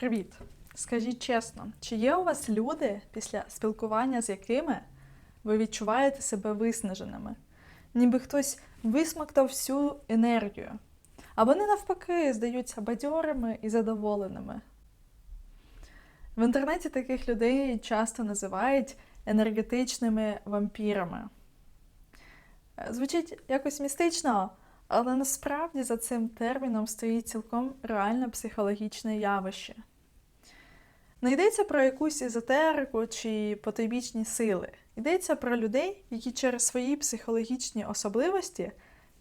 Привіт! Скажіть чесно, чи є у вас люди, після спілкування з якими ви відчуваєте себе виснаженими? Ніби хтось висмоктав всю енергію, а вони навпаки здаються бадьорими і задоволеними. В інтернеті таких людей часто називають енергетичними вампірами. Звучить якось містично, але насправді за цим терміном стоїть цілком реальне психологічне явище. Не йдеться про якусь езотерику чи потойбічні сили. Йдеться про людей, які через свої психологічні особливості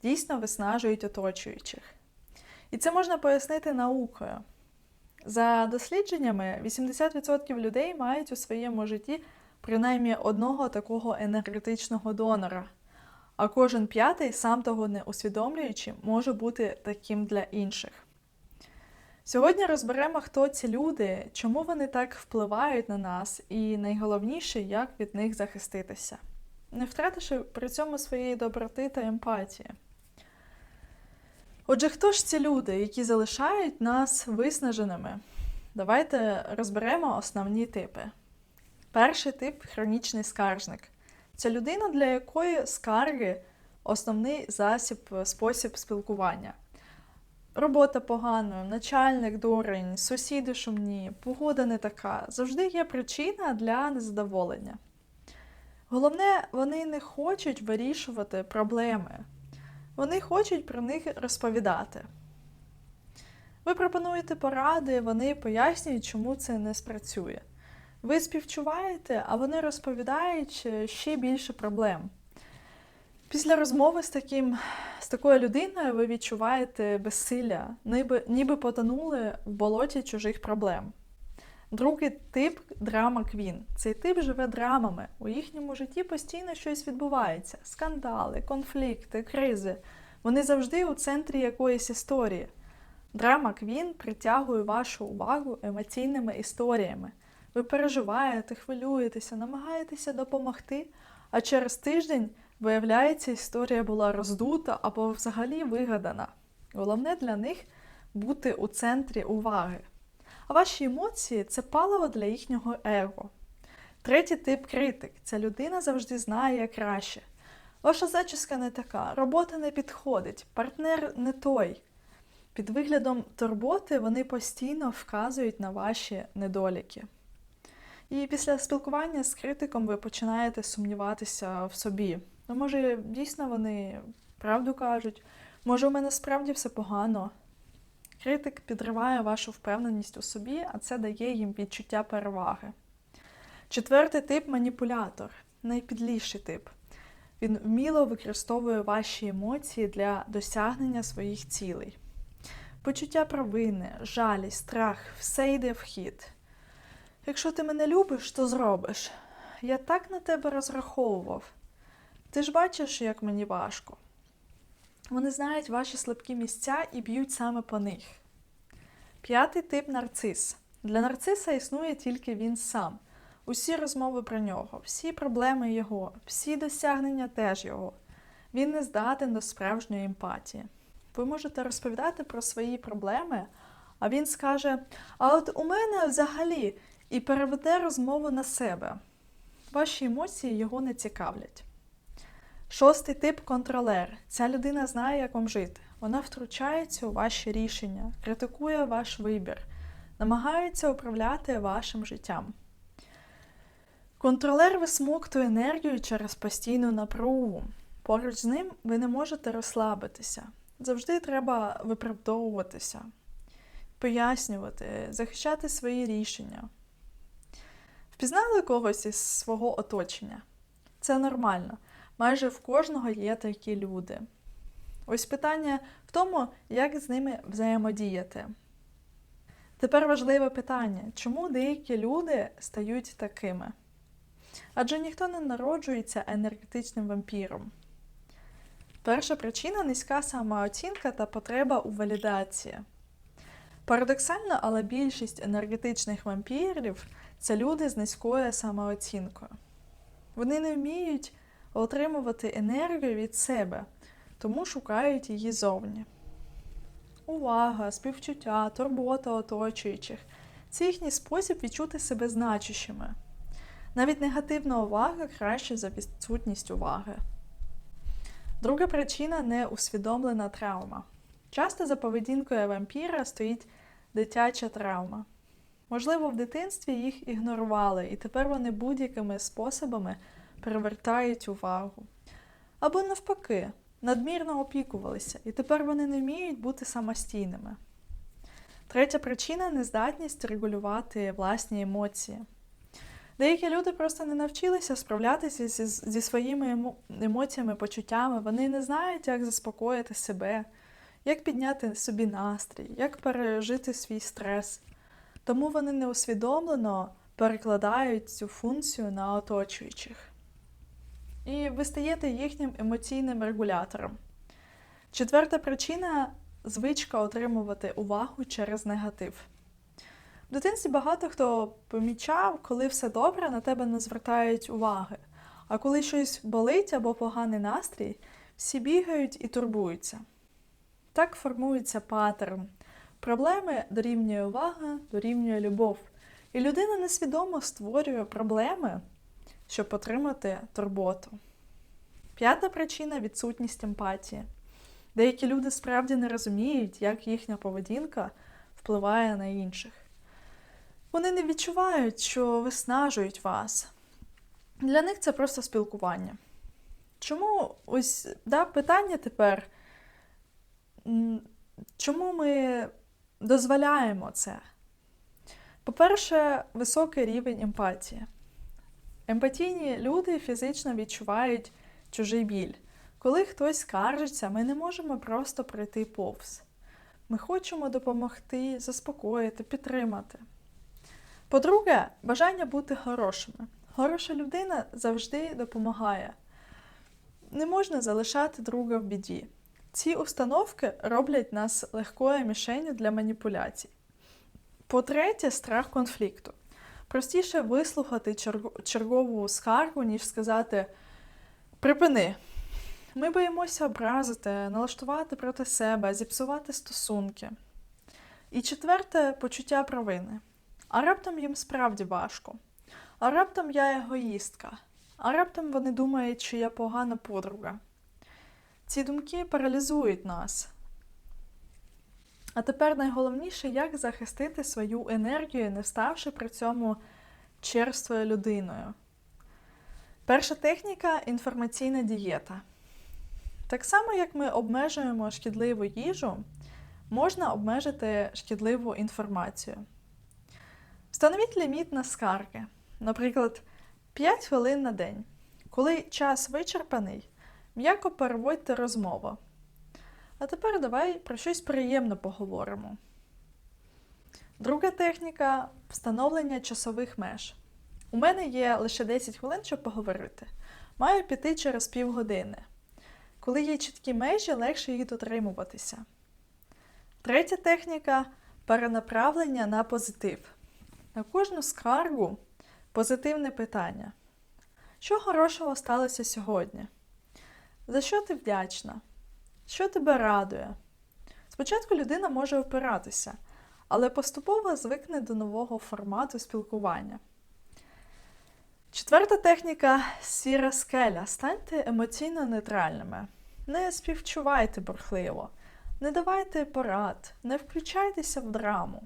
дійсно виснажують оточуючих. І це можна пояснити наукою. За дослідженнями, 80% людей мають у своєму житті принаймні одного такого енергетичного донора, а кожен п'ятий, сам того не усвідомлюючи, може бути таким для інших. Сьогодні розберемо, хто ці люди, чому вони так впливають на нас, і найголовніше, як від них захиститися, не втративши при цьому своєї доброти та емпатії. Отже, хто ж ці люди, які залишають нас виснаженими? Давайте розберемо основні типи. Перший тип хронічний скаржник. Це людина, для якої скарги основний засіб, спосіб спілкування. Робота погана, начальник дурень, сусіди шумні, погода не така. Завжди є причина для незадоволення. Головне, вони не хочуть вирішувати проблеми. Вони хочуть про них розповідати. Ви пропонуєте поради, вони пояснюють, чому це не спрацює. Ви співчуваєте, а вони розповідають ще більше проблем. Після розмови з таким, з такою людиною ви відчуваєте безсилля, ніби, ніби потонули в болоті чужих проблем. Другий тип драма Квін. Цей тип живе драмами. У їхньому житті постійно щось відбувається: скандали, конфлікти, кризи. Вони завжди у центрі якоїсь історії. Драма Квін притягує вашу увагу емоційними історіями. Ви переживаєте, хвилюєтеся, намагаєтеся допомогти, а через тиждень Виявляється, історія була роздута або взагалі вигадана. Головне для них бути у центрі уваги. А ваші емоції це паливо для їхнього его. Третій тип критик це людина завжди знає краще. Ваша зачіска не така, робота не підходить, партнер не той. Під виглядом турботи вони постійно вказують на ваші недоліки. І після спілкування з критиком ви починаєте сумніватися в собі. Ну, може, дійсно вони правду кажуть, може, у мене справді все погано. Критик підриває вашу впевненість у собі, а це дає їм відчуття переваги. Четвертий тип маніпулятор, найпідліший тип. Він вміло використовує ваші емоції для досягнення своїх цілей. Почуття провини, жалість, страх все йде в хід. Якщо ти мене любиш, то зробиш. Я так на тебе розраховував. Ти ж бачиш, як мені важко. Вони знають ваші слабкі місця і б'ють саме по них. П'ятий тип нарцис. Для нарциса існує тільки він сам. Усі розмови про нього, всі проблеми його, всі досягнення теж його. Він не здатен до справжньої емпатії. Ви можете розповідати про свої проблеми, а він скаже: А от у мене взагалі і переведе розмову на себе. Ваші емоції його не цікавлять. Шостий тип контролер. Ця людина знає, як вам жити. Вона втручається у ваші рішення, критикує ваш вибір, намагається управляти вашим життям. Контролер висмоктує енергію через постійну напругу. Поруч з ним ви не можете розслабитися. Завжди треба виправдовуватися, пояснювати, захищати свої рішення. Впізнали когось із свого оточення? Це нормально. Майже в кожного є такі люди. Ось питання в тому, як з ними взаємодіяти. Тепер важливе питання, чому деякі люди стають такими? Адже ніхто не народжується енергетичним вампіром. Перша причина низька самооцінка та потреба у валідації. Парадоксально, але більшість енергетичних вампірів це люди з низькою самооцінкою. Вони не вміють отримувати енергію від себе, тому шукають її зовні. Увага, співчуття, турбота оточуючих Це їхній спосіб відчути себе значущими. Навіть негативна увага краще за відсутність уваги. Друга причина неусвідомлена травма. Часто за поведінкою вампіра стоїть дитяча травма. Можливо, в дитинстві їх ігнорували, і тепер вони будь-якими способами привертають увагу. Або навпаки, надмірно опікувалися, і тепер вони не вміють бути самостійними. Третя причина нездатність регулювати власні емоції. Деякі люди просто не навчилися справлятися зі, зі своїми емоціями, почуттями. Вони не знають, як заспокоїти себе, як підняти собі настрій, як пережити свій стрес. Тому вони неусвідомлено перекладають цю функцію на оточуючих. І ви стаєте їхнім емоційним регулятором. Четверта причина звичка отримувати увагу через негатив. В дитинстві багато хто помічав, коли все добре, на тебе не звертають уваги. А коли щось болить або поганий настрій, всі бігають і турбуються. Так формується паттерн. Проблеми дорівнює увага, дорівнює любов. І людина несвідомо створює проблеми, щоб отримати турботу. П'ята причина відсутність емпатії. Деякі люди справді не розуміють, як їхня поведінка впливає на інших. Вони не відчувають, що виснажують вас. Для них це просто спілкування. Чому ось да, питання тепер, чому ми дозволяємо це? По-перше, високий рівень емпатії. Емпатійні люди фізично відчувають чужий біль. Коли хтось скаржиться, ми не можемо просто пройти повз. Ми хочемо допомогти, заспокоїти, підтримати. По-друге, бажання бути хорошими. Хороша людина завжди допомагає. Не можна залишати друга в біді. Ці установки роблять нас легкою мішенью для маніпуляцій. По-третє, страх конфлікту. Простіше вислухати чергову скаргу, ніж сказати припини. Ми боїмося образити, налаштувати проти себе, зіпсувати стосунки. І четверте почуття провини. А раптом їм справді важко. А раптом я егоїстка. А раптом вони думають, що я погана подруга. Ці думки паралізують нас. А тепер найголовніше, як захистити свою енергію, не ставши при цьому черствою людиною. Перша техніка інформаційна дієта. Так само, як ми обмежуємо шкідливу їжу, можна обмежити шкідливу інформацію. Встановіть ліміт на скарги, наприклад, 5 хвилин на день. Коли час вичерпаний, м'яко переводьте розмову. А тепер давай про щось приємне поговоримо. Друга техніка встановлення часових меж. У мене є лише 10 хвилин, щоб поговорити. Маю піти через півгодини. Коли є чіткі межі, легше їх дотримуватися. Третя техніка перенаправлення на позитив. На кожну скаргу позитивне питання. Що хорошого сталося сьогодні? За що ти вдячна? Що тебе радує? Спочатку людина може опиратися, але поступово звикне до нового формату спілкування. Четверта техніка сіра скеля. Станьте емоційно нейтральними. Не співчувайте бурхливо, не давайте порад, не включайтеся в драму.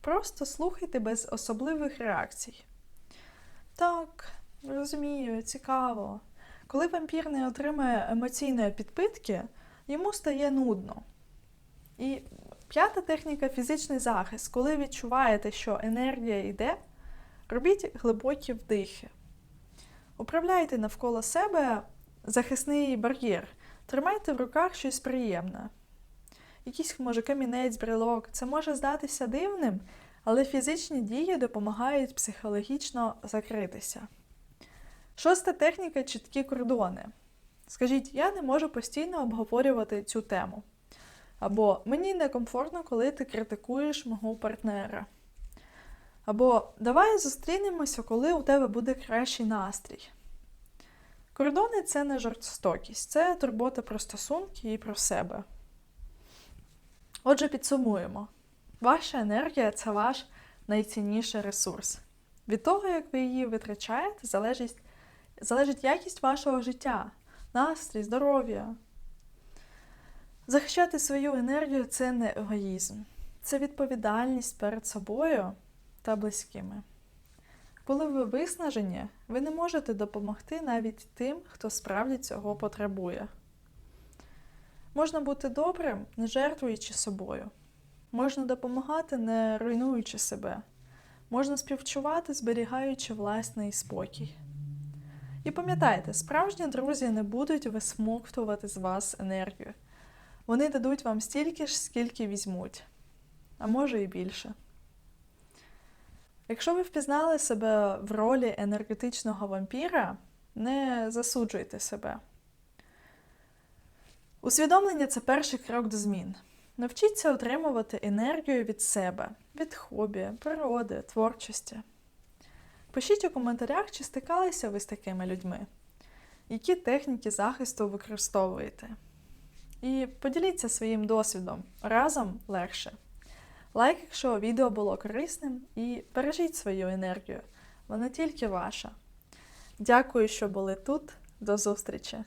Просто слухайте без особливих реакцій. Так, розумію, цікаво. Коли вампір не отримує емоційної підпитки, йому стає нудно. І п'ята техніка фізичний захист. Коли відчуваєте, що енергія йде, робіть глибокі вдихи. Управляйте навколо себе захисний бар'єр. Тримайте в руках щось приємне якийсь, може, камінець, брелок. Це може здатися дивним, але фізичні дії допомагають психологічно закритися. Шоста техніка чіткі кордони. Скажіть, я не можу постійно обговорювати цю тему. Або мені некомфортно, коли ти критикуєш мого партнера. Або давай зустрінемося, коли у тебе буде кращий настрій. Кордони це не жорстокість, це турбота про стосунки і про себе. Отже, підсумуємо. Ваша енергія це ваш найцінніший ресурс. Від того, як ви її витрачаєте, залежить, залежить якість вашого життя, настрій, здоров'я. Захищати свою енергію це не егоїзм, це відповідальність перед собою та близькими. Коли ви виснажені, ви не можете допомогти навіть тим, хто справді цього потребує. Можна бути добрим, не жертвуючи собою. Можна допомагати, не руйнуючи себе. Можна співчувати, зберігаючи власний спокій. І пам'ятайте, справжні друзі не будуть висмоктувати з вас енергію. Вони дадуть вам стільки ж, скільки візьмуть, а може і більше. Якщо ви впізнали себе в ролі енергетичного вампіра, не засуджуйте себе. Усвідомлення це перший крок до змін. Навчіться отримувати енергію від себе, від хобі, природи, творчості. Пишіть у коментарях, чи стикалися ви з такими людьми, які техніки захисту використовуєте. І поділіться своїм досвідом разом легше. Лайк, якщо відео було корисним, і бережіть свою енергію, вона тільки ваша. Дякую, що були тут. До зустрічі!